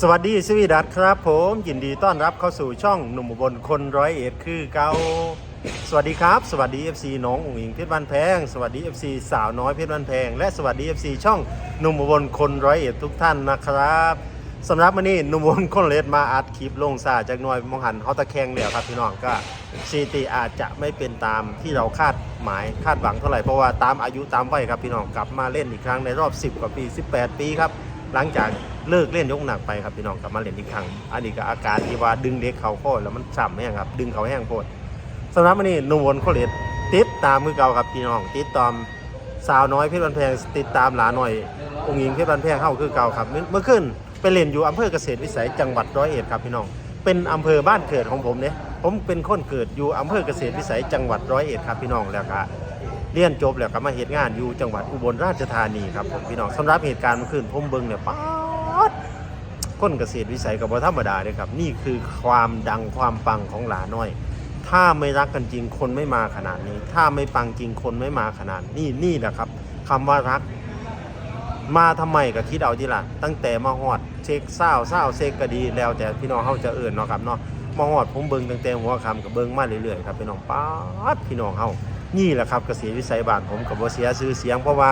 สวัสดีสวีดัตครับผมยินดีต้อนรับเข้าสู่ช่องหนุ่มอุบนคนร้อยเอ็ดคือเกาสวัสดีครับ สวัสดี FC น้องอุ๋งอิงเพชรบ้านแพง สวัสดี FC สาวน้อยเพชรบ้านแพง และสวัสดี FC ช่องหนุ่มอุบลคนร้อยเอ็ดทุกท่านนะครับสำหรับวันนี้หนุ่มอุบลคนเอ็ดมาอัดคลิปลงซาจากหน่วยมองหันเขาตะแคงแล้วครับพี่น้องก็ซีตีอาจจะไม่เป็นตามที่เราคาดหมายคาดหวังเท่าไหร่เพราะว่าตามอายุตามวัยครับพี่น้องกลับมาเล่นอีกครั้งในรอบ 10 กว่าปี 18 ปีครับหลังจาก เลิกเล่นยกหนักไปครับพี่น้องกลับมาเล่นอีกครั้งอันนี้ก็อาการที่ว่าดึงเด็กเขาข้อแล้วมันฉ่ำแห้งครับ ดึงเขาแห้งโพดสำหรับวันนี้นุ่มวนโคเลตติดตามมือเก่าครับพี่น้องติดตามสาวน้อยเพชรบันแพงติดตามหลาหน่อย องค์หญิงเพชรบันแพงเข้าคือเก่าครับเมื่อขึ้นไปเล่นอยู่อำเภอเกษตรวิสัยจังหวัดร้อยเอ็ดครับพี่น้องเป็นอำเภอบ้านเกิดของผมเนี่ยผมเป็นคนเกิดอยู่อำเภอเกษตรวิสัยจังหวัดร้อยเอ็ดครับพี่น้องแล้วก็เรียนจบแล้วก็มาเหตุงานอยู่จังหวัดอุบลราชธานีครับผมพี่น้องสำหรับเหตุการณ์เมื่อคืนผมเบิ่งเนี่ยป๊า คนเกษตรวิสัยกับว่าธรรมดาเลยครับ นี่คือความดังความปังของหลาน้อย ถ้าไม่รักกันจริงคนไม่มาขนาดนี้ ถ้าไม่ปังจริงคนไม่มาขนาดนี้นี่แหละครับคำว่ารัก มาทำไมก็คิดเอาทีละตั้งแต่มาฮอดเช็คเศร้าเศร้าเช็คก็ดีแล้วแต่พี่น้องเขาจะเอื่นเนาะครับเนาะมาฮอดผมเบิงตั้งแต่หัวคำกับเบิงมาเรื่อยๆครับพี่น้องป๊าดพี่น้องเฮานี่แหละครับเกษตรวิสัยบ้านผมกับบ่เสียชื่อเสียงเพราะว่า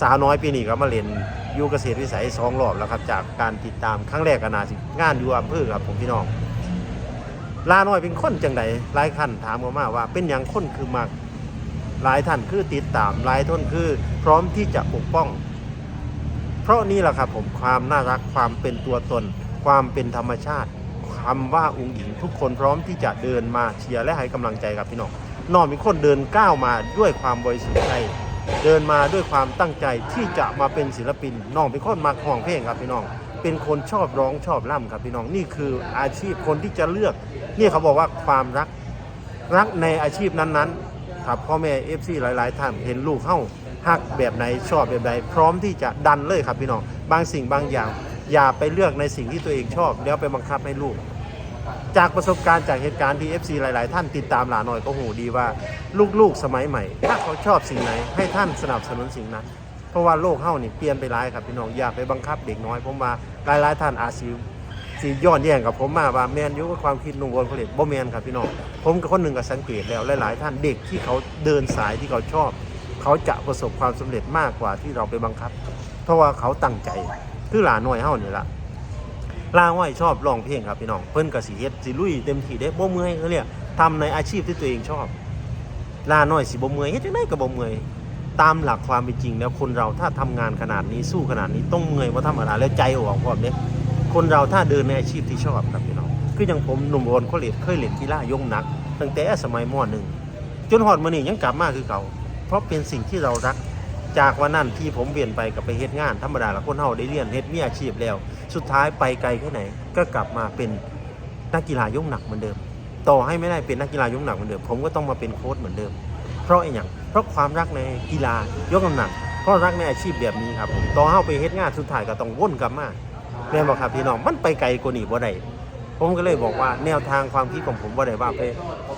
สาวน้อยปีนี้ก็มาเล่นอยู่เกษตรวิสัยสองรอบแล้วครับ จากการติดตามครั้งแรกก็น่าสิงานอยู่อำเภอครับผมพี่น้องลาน้อยเป็นคนจังไดหลายท่านถามมามาว่า เป็นหยังคนคือมักหลายท่านคือติดตามหลายท่านคือ พร้อมที่จะปกป้อง เพราะนี่แหละครับผมความน่ารักความเป็นตัวตน ความเป็นธรรมชาติคำว่าองค์หญิงทุกคนพร้อมที่จะเดินมาเชียร์และให้กำลังใจครับพี่น้องน้องเป็นคนเดินก้าวมาด้วยความบริสุทธิ์ใจ เดินมาด้วยความตั้งใจที่จะมาเป็นศิลปินน้องเป็นคนมักห้องเพลงครับพี่น้อง เป็นคนชอบร้องชอบร่ำครับพี่น้องนี่คืออาชีพคนที่จะเลือกนี่เขาบอกว่าความรักรักในอาชีพนั้นๆครับพ่อแม่เอฟซีหลาย ๆ ท่านเห็นลูกเข้าหักแบบไหนชอบแบบใดพร้อมที่จะดันเลยครับพี่น้อง บางสิ่งบางอย่าง อย่าไปเลือกในสิ่งที่ตัวเองชอบ แล้วไปบังคับให้ลูก จากประสบการณ์จากเหตุการณ์ที่ FC หลาย ๆ ท่านติดตามหลาหน่อยก็หูดีว่าลูก ๆ สมัยใหม่ ถ้าเขาชอบสิ่งไหน ให้ท่านสนับสนุนสิ่งนั้น เพราะว่าโลกเฮ้านี่เปลี่ยนไปหลายครับพี่น้องอย่าไปบังคับเด็กน้อยผมว่าหลาย ๆ ท่านอาจสิสิย้อนแย้งกับผมมาว่าแมนอยุกับความคิดนุ่งวนผลิตบ่แมนครับพี่น้องผมกับคนหนึ่งก็สังเกตแล้วหลาย ๆ ท่านเด็กที่เขาเดินสายที่เขาชอบ เขาจะประสบความสำเร็จมากกว่าที่เราไปบังคับ เพราะว่าเขาตั้งใจคือหลานน้อยเฮ้านี่ละ ลาห้อยชอบร้องเพลงครับพี่น้องเพิ่นก็สิเฮ็ดสิลุยเต็มที่ได้บ่เมื่อยเขาเรียกทำในอาชีพที่ตัวเองชอบลาน้อยสิบ่เมื่อยเฮ็ดจังไดก็บ่เมื่อยตามหลักความเป็นจริงแล้วคนเราถ้าทำงานขนาดนี้สู้ขนาดนี้ต้องเมื่อยบ่ธรรมดาแล้วใจออกพร้อมเด้คนเราถ้าเดินในอาชีพที่ชอบครับพี่น้องคืออย่างผมหนุ่มโอนเขาเล่นเคยเล่นกีฬายกหนักตั้งแต่สมัยม .1 จนฮอดมื้อนี้ยังกลับมาคือเก่า เพราะเป็นสิ่งที่เรารัก จากวันนั้นที่ผมเปลี่ยนไปกับไปเฮ็ดงาน ธรรมดาละคนเฮาได้เรียนเฮ็ดมีอาชีพแล้ว สุดท้ายไปไกลแค่ไหน ก็กลับมาเป็นนักกีฬายกหนักเหมือนเดิม ต่อให้ไม่ได้เป็นนักกีฬายกหนักเหมือนเดิม ผมก็ต้องมาเป็นโค้ชเหมือนเดิม เพราะไอ้หยังเพราะความรักในกีฬายกน้ำหนักเพราะรักในอาชีพแบบนี้ครับต่อเฮาไปเฮ็ดงานสุดท้ายก็ต้องวนกลับมาแม่นบอกครับพี่น้องมันไปไกลกว่านี้บ่ได้ ผมก็เลยบอกว่าแนวทางความคิดของผมบ่าได้ว่าไป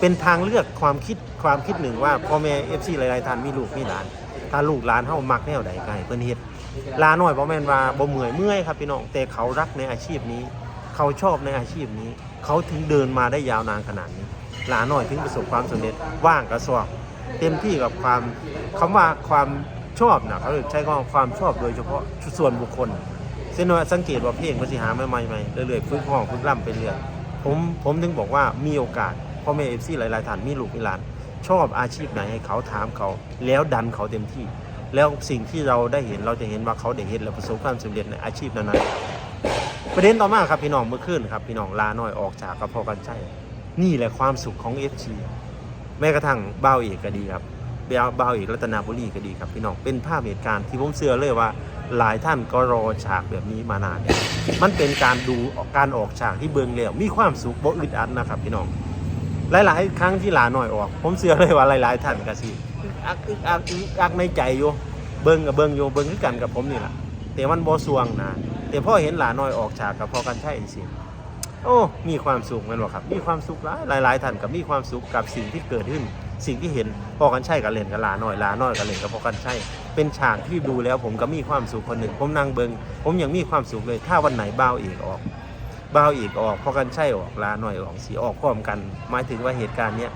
เป็นทางเลือกความคิดความคิดหนึ่งว่าพ่อแม่ FC หลายๆท่านมีลูกมีหลาน ถ้าลูกหลานเฮามักแนวใดก็ให้เพิ่นเฮ็ดลาหน่อยบ่แม่นว่าบ่เมื่อยเมื่อยครับพี่น้องแต่เขารักในอาชีพนี้ เขาชอบในอาชีพนี้ เขาถึงเดินมาได้ยาวนานขนาดนี้ ลาหน่อยถึงประสบความสำเร็จว่างกระสอบเต็มที่กับความคำว่าความชอบนะเขาใช้คำว่าความชอบโดยเฉพาะส่วนบุคคล เส้นว่าสังเกตว่าเพลงมันสิหาใหม่ๆใหม่เรื่อยๆฝึกห้องฝึกล่ำไปเรื่อยผมผมถึงบอกว่ามีโอกาสพ่อแม่เอฟซีหลายๆท่านมีลูกมีหลานชอบอาชีพไหนให้เขาถามเขา แล้วดันเขาเต็มที่ แล้วสิ่งที่เราได้เห็นเราจะเห็นว่าเขาได้เห็นและประสบความสำเร็จในอาชีพนั้นๆประเด็นต่อมาครับพี่น้องเมื่อคืนครับพี่น้องลาน้อยออกจากกระเพาะกันใช่นี่แหละความสุขของ FC แม้กระทั่งเบ้าเอกก็ดีครับเบ้าบ้าเอกรัตนาบุรีก็ดีครับพี่น้องเป็นภาพเหตุการณ์ที่ผมเชื่อเลยว่า หลายท่านก็รอฉากแบบนี้มานานแล้วมันเป็นการดูการออกฉากที่เบิงแล้วมีความสุขบ่อึดอัดนะครับพี่น้องหลายๆ ครั้งที่หลาหน่อยออก ผมเชื่อเลยว่าหลายๆท่านก็สิอักอึกอักอึกอักในใจอยู่เบิ่งกับเบิ่งอยู่เบิ่งคือกันกับผมนี่แหละแต่มันบ่สวงนะแต่พอเห็นหลาน้อยออกฉากกับพอกันใช่สิโอ้ มีความสุขมันบ่ครับ มีความสุขหลายหลายๆท่านก็มีความสุขกับสิ่งที่เกิดขึ้น สิ่งที่เห็นพอกันใช่กับเล่นกับหลาน้อยหลาน้อยกับเล่นกับพอกันใช่ เป็นฉากที่ดูแล้วผมก็มีความสุขคนหนึ่ง ผมนั่งเบิงผมยังมีความสุขเลย ถ้าวันไหนบ้าวเอกออกบ่าวอีกออกพอกันใช่ออกลาหน่อยออกสีออกพร้อมกัน หมายถึงว่าเหตุการณ์เนี้ย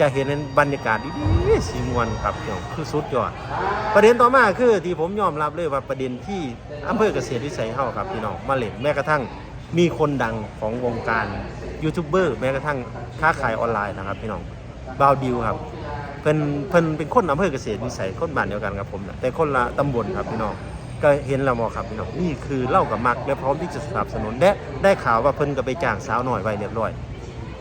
จะเห็นในบรรยากาศดีสีมวลครับพี่น้องคือสุดยอด ประเด็นต่อมาคือที่ผมยอมรับเลยว่าประเด็นที่อำเภอเกษตรวิสัยเฮาครับพี่น้องมาเล่นแม้กระทั่งมีคนดังของวงการยูทูบเบอร์แม้กระทั่งค้าขายออนไลน์นะครับพี่น้อง บาวดิวครับ เพิ่นเพิ่นเป็นคนอำเภอเกษตรวิสัยคนบ้านเดียวกันกับผมแต่คนละตำบลครับพี่น้องก็เห็นล้วมอครับพี่น้องนี่คือเล่ากับมักและพร้อมที่จะสนับสนุนและได้ข่าวว่าเพิ่นก็ไปจ้างสาวหน่อยไว้เรียบร้อย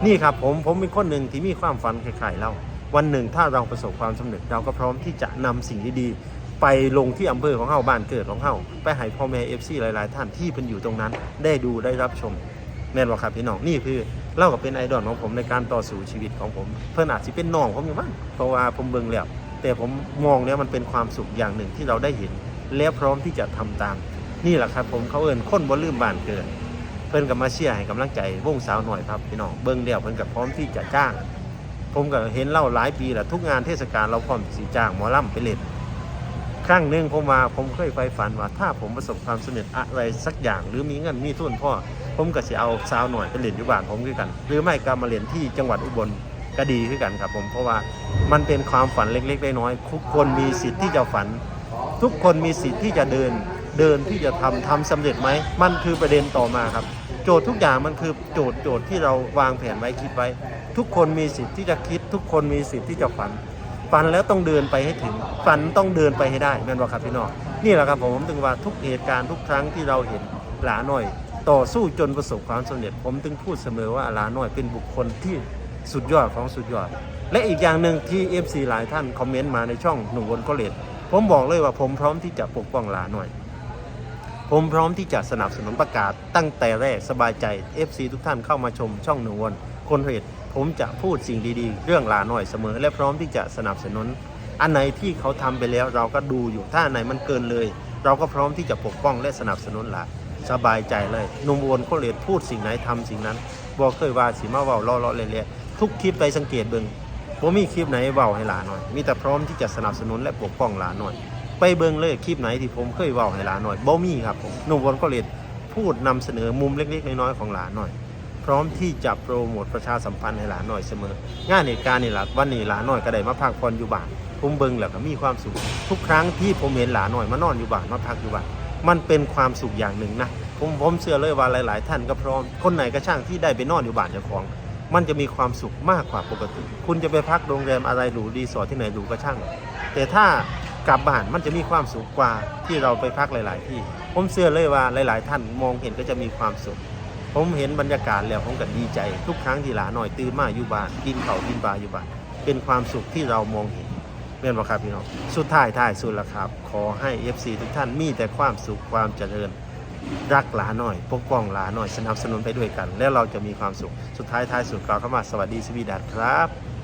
นี่ครับผมผมเป็นคนหนึ่งที่มีความฝันคล้ายๆเล่าวันหนึ่งถ้าเราประสบความสำเร็จเราก็พร้อมที่จะนำสิ่งดีๆไปลงที่อำเภอของเฮาบ้านเกิดของเฮาไปให้พ่อแม่เอฟซีหลายๆ ท่านที่เป็นอยู่ตรงนั้น ได้ดูได้รับชมแม่นว่าครับพี่น้องนี่คือ เล่ากับเป็นไอดอลของผมในการต่อสู้ชีวิตของผม เพื่อนอาจจะเป็นน้องผมอยู่มั้งเพราะว่าผมเบิ่งแล้วแต่ผมมองเนี่ยมันเป็นความสุขอย่างหนึ่งที่เราได้เห็น และพร้อมที่จะทำตาม นี่แหละครับผมเขาเอินคนบ่ลืมบ้านเกิดเพิ่นกับมาเชียร์ให้กำลังใจวงสาวหน่อยครับพี่น้องเบิ่งเดียวเพิ่นกับพร้อมที่จะจ้าง ผมก็เห็นเล่าหลายปีแหล้วทุกงานเทศกาลเราพร้อมสีจ้างหมอลำไปเล่น ครั้งหนึ่งผมมาผมเคยไฟฝันว่า ถ้าผมประสบความสำเร็จอะไรสักอย่าง หรือมีเงินมีทุนพ่อ ผมก็จะเอาสาวหน่อยไปเล่นอยู่บ้านผมคือกัน หรือไม่ก็มาเล่นที่จังหวัดอุบลก็ดีคือกันครับผมเพราะว่ามันเป็นความฝันเล็กๆน้อยๆทุกคนมีสิทธิ์ที่จะฝัน ทุกคนมีสิทธิ์ที่จะเดิน เดินที่จะทำทำสำเร็จไหมมันคือประเด็นต่อมาครับ โจทย์ทุกอย่างมันคือโจทย์โจทย์ที่เราวางแผนไว้คิดไว้ ทุกคนมีสิทธิ์ที่จะคิด ทุกคนมีสิทธิ์ที่จะฝัน ฝันแล้วต้องเดินไปให้ถึง ฝันต้องเดินไปให้ได้แม่นว่าครับพี่น้องนี่แหละครับผมถึงว่าทุกเหตุการณ์ทุกครั้งที่เราเห็นหลาหน่อย ต่อสู้จนประสบความสำเร็จ ผมถึงพูดเสมอว่าหลาหน่อยเป็นบุคคลที่สุดยอดของสุดยอด และอีกอย่างหนึ่งที่ FC หลายท่านคอมเมนต์มาในช่องหนุ่มวนก็เลดผมบอกเลยว่าผมพร้อมที่จะปกป้องหลาหน่อย ผมพร้อมที่จะสนับสนุนประกาศตั้งแต่แรกสบายใจ FC ทุกท่านเข้ามาชมช่องหนึ่งวน คนเรดผมจะพูดสิ่งดีๆ เรื่องลาหน่อยเสมอ และพร้อมที่จะสนับสนุน อันไหนที่เขาทำไปแล้วเราก็ดูอยู่ถ้าอันไหนมันเกินเลย เราก็พร้อมที่จะปกป้องและสนับสนุนหลาสบายใจเลยนุ่มวนคนเรดพูดสิ่งไหนทำสิ่งนั้นบอกเคยว่าสีมาเว้าล้อๆเละๆทุกคลิปไปสังเกตเบิ่งผมมีคลิปไหนเว้าให้หลาหน่อย มีแต่พร้อมที่จะสนับสนุนและปกป้องหลาหน่อย ไปเบิ่งเลยคลิปไหนที่ผมเคยเว้าให้หลาหน่อยบ่มีครับผมนุ่มวนก็เลยพูดนำเสนอมุมเล็กๆน้อยๆของหลาหน่อย พร้อมที่จะโปรโมทประชาสัมพันธ์ให้หลานหน่อยเสมอ งานเหตุการณ์นี่แหละวันนี้หลานหน่อยก็ได้มาพักผ่อนอยู่บ้านผมเบิ่งแล้วก็มีความสุข ทุกครั้งที่ผมเห็นหลานหน่อยมานอนอยู่บ้านมาพักอยู่บ้านมันเป็นความสุขอย่างหนึ่งนะผมผมเชื่อเลยว่าหลาย ๆ ท่านก็พร้อม คนไหนก็ช่างที่ได้ไปนอนอยู่บ้านเจ้าของ มันจะมีความสุขมากกว่าปกติ คุณจะไปพักโรงแรมอะไรหรูรีสอร์ทที่ไหนหรูก็ช่าง แต่ถ้ากลับบ้านมันจะมีความสุขกว่าที่เราไปพักหลาย ๆ ที่ ผมเชื่อเลยว่าหลาย ๆ ท่านมองเห็นก็จะมีความสุข ผมเห็นบรรยากาศแล้วผมก็ดีใจ ทุกครั้งที่หลานหน่อยตื่นมาอยู่บ้านกินข้าวกินปลาอยู่บ้านเป็นความสุขที่เรามองเห็นเม่นบ่ครับพี่น้องสุดท้ายท้ายสุดละครับ ขอให้ FC ทุกท่านมีแต่ความสุขความเจริญรักหลาหน่อย ปกป้องหลาหน่อยสนับสนุนไปด้วยกัน แล้วเราจะมีความสุขสุดท้ายท้ายสุดกล่าวเข้ามาสวัสดีสวีดัตครับ